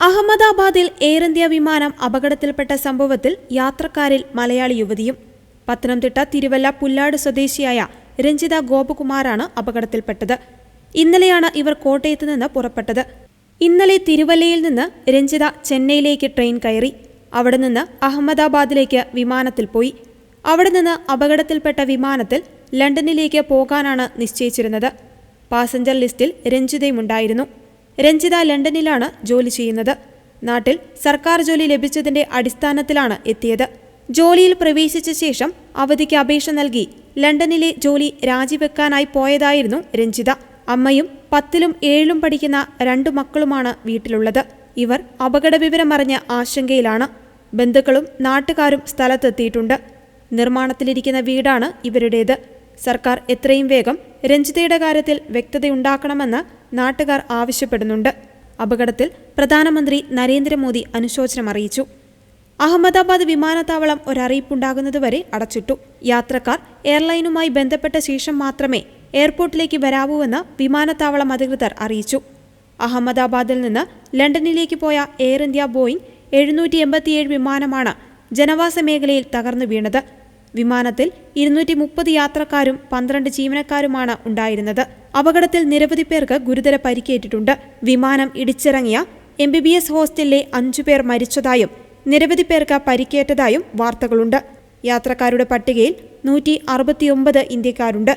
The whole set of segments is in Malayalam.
അഹമ്മദാബാദിൽ എയർ ഇന്ത്യ വിമാനം അപകടത്തിൽപ്പെട്ട സംഭവത്തിൽ യാത്രക്കാരിൽ മലയാളി യുവതിയും പത്തനംതിട്ട തിരുവല്ല പുല്ലാട് സ്വദേശിയായ രഞ്ജിത ഗോപകുമാറാണ് അപകടത്തിൽപ്പെട്ടത്. ഇന്നലെയാണ് ഇവർ കോട്ടയത്ത് നിന്ന് പുറപ്പെട്ടത്. ഇന്നലെ തിരുവല്ലയിൽ നിന്ന് രഞ്ജിത ചെന്നൈയിലേക്ക് ട്രെയിൻ കയറി അവിടെ നിന്ന് അഹമ്മദാബാദിലേക്ക് വിമാനത്തിൽ പോയി. അവിടെ നിന്ന് അപകടത്തിൽപ്പെട്ട വിമാനത്തിൽ ലണ്ടനിലേക്ക് പോകാനാണ് നിശ്ചയിച്ചിരുന്നത്. പാസഞ്ചർ ലിസ്റ്റിൽ രഞ്ജിതയുമുണ്ടായിരുന്നു. രഞ്ജിത ലണ്ടനിലാണ് ജോലി ചെയ്യുന്നത്. നാട്ടിൽ സർക്കാർ ജോലി ലഭിച്ചതിന്റെ അടിസ്ഥാനത്തിലാണ് എത്തിയത്. ജോലിയിൽ പ്രവേശിച്ച ശേഷം അവധിക്ക് അപേക്ഷ നൽകി ലണ്ടനിലെ ജോലി രാജിവെക്കാനായി പോയതായിരുന്നു രഞ്ജിത. അമ്മയും പത്തിലും ഏഴിലും പഠിക്കുന്ന രണ്ടു മക്കളുമാണ് വീട്ടിലുള്ളത്. ഇവർ അപകട വിവരമറിഞ്ഞ ആശങ്കയിലാണ്. ബന്ധുക്കളും നാട്ടുകാരും സ്ഥലത്തെത്തിയിട്ടുണ്ട്. നിർമ്മാണത്തിലിരിക്കുന്ന വീടാണ് ഇവരുടേത്. സർക്കാർ എത്രയും വേഗം രഞ്ജിതയുടെ കാര്യത്തിൽ വ്യക്തതയുണ്ടാക്കണമെന്ന് നാട്ടുകാർ ആവശ്യപ്പെടുന്നുണ്ട്. അപകടത്തിൽ പ്രധാനമന്ത്രി നരേന്ദ്രമോദി അനുശോചനം അറിയിച്ചു. അഹമ്മദാബാദ് വിമാനത്താവളം ഒരറിയിപ്പുണ്ടാകുന്നതുവരെ അടച്ചിട്ടു. യാത്രക്കാർ എയർലൈനുമായി ബന്ധപ്പെട്ട ശേഷം മാത്രമേ എയർപോർട്ടിലേക്ക് വരാവൂവെന്ന് വിമാനത്താവളം അധികൃതർ അറിയിച്ചു. അഹമ്മദാബാദിൽ നിന്ന് ലണ്ടനിലേക്ക് പോയ എയർ ഇന്ത്യ ബോയിംഗ് എഴുന്നൂറ്റി എൺപത്തിയേഴ് വിമാനമാണ് ജനവാസ മേഖലയിൽ തകർന്നു വീണത്. വിമാനത്തിൽ ഇരുന്നൂറ്റി മുപ്പത് യാത്രക്കാരും പന്ത്രണ്ട് ജീവനക്കാരുമാണ് ഉണ്ടായിരുന്നത്. അപകടത്തിൽ നിരവധി പേർക്ക് ഗുരുതര പരിക്കേറ്റിട്ടുണ്ട്. വിമാനം ഇടിച്ചിറങ്ങിയ എം ബി ബി എസ് ഹോസ്റ്റലിലെ അഞ്ചുപേർ മരിച്ചതായും നിരവധി പേർക്ക് പരിക്കേറ്റതായും വാർത്തകളുണ്ട്. യാത്രക്കാരുടെ പട്ടികയിൽ നൂറ്റി അറുപത്തിയൊമ്പത് ഇന്ത്യക്കാരുണ്ട്.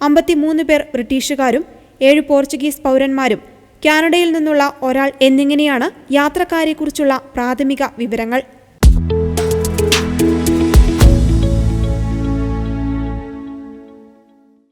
അമ്പത്തിമൂന്ന് പേർ ബ്രിട്ടീഷുകാരും ഏഴ് പോർച്ചുഗീസ് പൗരന്മാരും കാനഡയിൽ നിന്നുള്ള ഒരാൾ എന്നിങ്ങനെയാണ് യാത്രക്കാരെക്കുറിച്ചുള്ള പ്രാഥമിക വിവരങ്ങൾ.